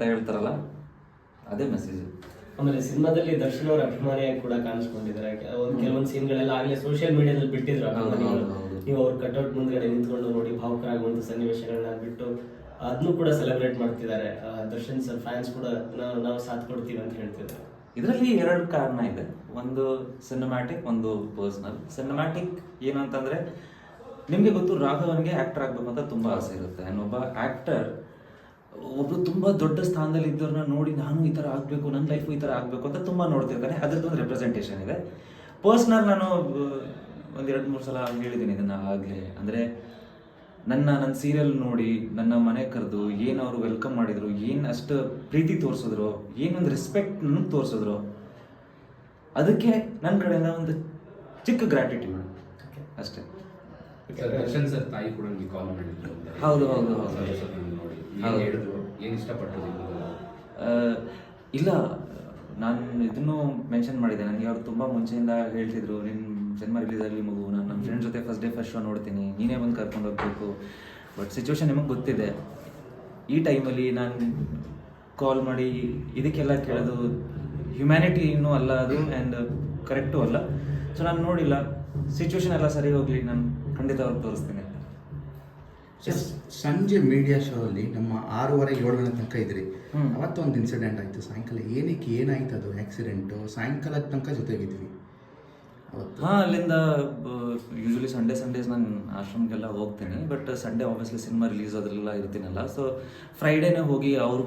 ಅಂತ ಹೇಳ್ತಾರಲ್ಲ ಅದೇ ಮೆಸೇಜ್ ಆಮೇಲೆ ಸಿನಿಮಾದಲ್ಲಿ ದರ್ಶನ್ ಅವರ ಅಭಿಮಾನಿಯಾಗಿ ಕೂಡ ಕಾಣಿಸ್ಕೊಂಡಿದ್ದಾರೆ. ಒಂದು ಕೆಲವೊಂದು ಸೀನ್ಗಳೆಲ್ಲ ಆಗಲೇ ಸೋಷಿಯಲ್ ಮೀಡಿಯಾದಲ್ಲಿ ಬಿಟ್ಟಿದ್ರು ಅಭಿಮಾನಿಗಳು. ನೀವು ಅವ್ರ ಕಟೌಟ್ ಮುಂದ್ಗಡೆ ನಿಂತ್ಕೊಂಡು ನೋಡಿ ಭಾವುಕರಾಗುವಂತ ಸನ್ನಿವೇಶಗಳನ್ನ ಬಿಟ್ಟು ಅದನ್ನು ಕೂಡ ಸೆಲೆಬ್ರೇಟ್ ಮಾಡ್ತಿದ್ದಾರೆ. ದರ್ಶನ್ ಸರ್ ಫ್ಯಾನ್ಸ್ ಕೂಡ ನಾವು ನಾವು ಸಾಥ್ ಕೊಡ್ತೀವಿ ಅಂತ ಹೇಳ್ತಿದ್ದಾರೆ. ಇದರಲ್ಲಿ ಎರಡು ಕಾರಣ ಇದೆ. ಒಂದು ಸಿನಿಮ್ಯಾಟಿಕ್ ಒಂದು ಪರ್ಸ್ನಲ್ ಸಿನಿಮ್ಯಾಟಿಕ್ ಏನು ಅಂತಂದ್ರೆ ನಿಮಗೆ ಗೊತ್ತು ರಾಘವನ್ಗೆ ಆಕ್ಟರ್ ಆಗ್ಬೇಕು ಅಂತ ತುಂಬಾ ಆಸೆ ಇರುತ್ತೆ. ಒಬ್ಬ ಆಕ್ಟರ್ ಒಬ್ರು ತುಂಬಾ ದೊಡ್ಡ ಸ್ಥಾನದಲ್ಲಿ ಇದ್ದವ್ರನ್ನ ನೋಡಿ ನಾನು ಈ ಥರ ಆಗಬೇಕು ನನ್ನ ಲೈಫ್ ಈ ಥರ ಆಗಬೇಕು ಅಂತ ತುಂಬಾ ನೋಡ್ತಿರ್ತಾನೆ ಅದ್ರದ್ದೊಂದು ರೆಪ್ರೆಸೆಂಟೇಷನ್ ಇದೆ. ಪರ್ಸ್ನಲ್ ನಾನು ಒಂದ್ ಎರಡು ಮೂರು ಸಲ ಹೇಳಿದ್ದೀನಿ ಇದನ್ನು ಆಗಲೇ. ಅಂದ್ರೆ ನನ್ನ ನನ್ನ ಸೀರಿಯಲ್ ನೋಡಿ ನನ್ನ ಮನೆ ಕರೆದು ಏನು ಅವರು ವೆಲ್ಕಮ್ ಮಾಡಿದ್ರು ಏನು ಅಷ್ಟು ಪ್ರೀತಿ ತೋರಿಸಿದ್ರು ಏನೊಂದು ರೆಸ್ಪೆಕ್ಟ್ ನನಗೆ ತೋರಿಸಿದ್ರು ಅದಕ್ಕೆ ನನ್ನ ಕಡೆಯಿಂದ ಒಂದು ಚಿಕ್ಕ ಗ್ರಾಟಿಟ್ಯೂಡ್ ಅಷ್ಟೇ. ಸರ್, ಸರ್ ತಾಯಿ ಕೂಡ ನಿಮಗೆ ಕಾಲ್ ಮಾಡಿದ್ರು ಹೌದು, ಹೌದು, ಹೌದು. ಏನ್. ಹೇಳಿದ್ರು. ಏನು ಇಷ್ಟಪಟ್ಟರು? ಇಲ್ಲ ನಾನು ಇದನ್ನು ಮೆನ್ಷನ್ ಮಾಡಿದೆ ನನಗೆ ಅವ್ರು ತುಂಬ ಮುಂಚೆಯಿಂದ ಹೇಳ್ತಿದ್ರು. ನಿನ್ನ ಸಿನಿಮಾ ರಿಲೀಸ್ ಆಗಲಿ ಮಗು? ನಾನು ನಮ್ಮ ಫ್ರೆಂಡ್ ಜೊತೆ ಫಸ್ಟ್ ಡೇ ಫಸ್ಟ್ ಶೋ ನೋಡ್ತೀನಿ. ನೀನೇ ಬಂದು ಕರ್ಕೊಂಡು ಹೋಗ್ಬೇಕು. ಬಟ್ ಸಿಚುವೇಶನ್ ನಿಮಗೆ ಗೊತ್ತಿದೆ. ಈ ಟೈಮಲ್ಲಿ ನಾನು ಕಾಲ್ ಮಾಡಿ ಇದಕ್ಕೆಲ್ಲ ಕೇಳೋದು ಹ್ಯುಮ್ಯಾನಿಟಿ ಇನ್ನೂ ಅಲ್ಲ ಅದು ಆ್ಯಂಡ್ ಕರೆಕ್ಟು ಅಲ್ಲ. ಸೊ ನಾನು ನೋಡಿಲ್ಲ. ಸಿಚುವೇಶನ್ ಎಲ್ಲ ಸರಿ ಹೋಗಲಿ. ನಾನು ಖಂಡಿತ ಅವ್ರಿಗೆ ತೋರಿಸ್ತೀನಿ. ಸಂಜೆ ಮೀಡಿಯಾ ಶೋ ಅಲ್ಲಿ ನಮ್ಮ ಆರೂವರೆ ಏಳು ಗಂಟೆ ತನಕ ಇದ್ರಿ. ಅವತ್ತೊಂದು ಇನ್ಸಿಡೆಂಟ್ ಆಯ್ತು. ಸಾಯಂಕಾಲ ಏನಕ್ಕೆ ಏನಾಯ್ತು ಅದು ಆಕ್ಸಿಡೆಂಟು ಸಾಯಂಕಾಲ ತನಕ ಜೊತೆಗಿದ್ವಿ. ಅವತ್ತು ಹಾಂ ಅಲ್ಲಿಂದ ಯೂಶಲಿ ಸಂಡೇ ಸಂಡೇಸ್ ನಾನು ಆಶ್ರಮಕ್ಕೆಲ್ಲ ಹೋಗ್ತೀನಿ. But Sunday obviously cinema release ಅದ್ರೆಲ್ಲ ಇರ್ತೀನಲ್ಲ. ಸೊ ಫ್ರೈಡೇನೇ ಹೋಗಿ ಅವ್ರು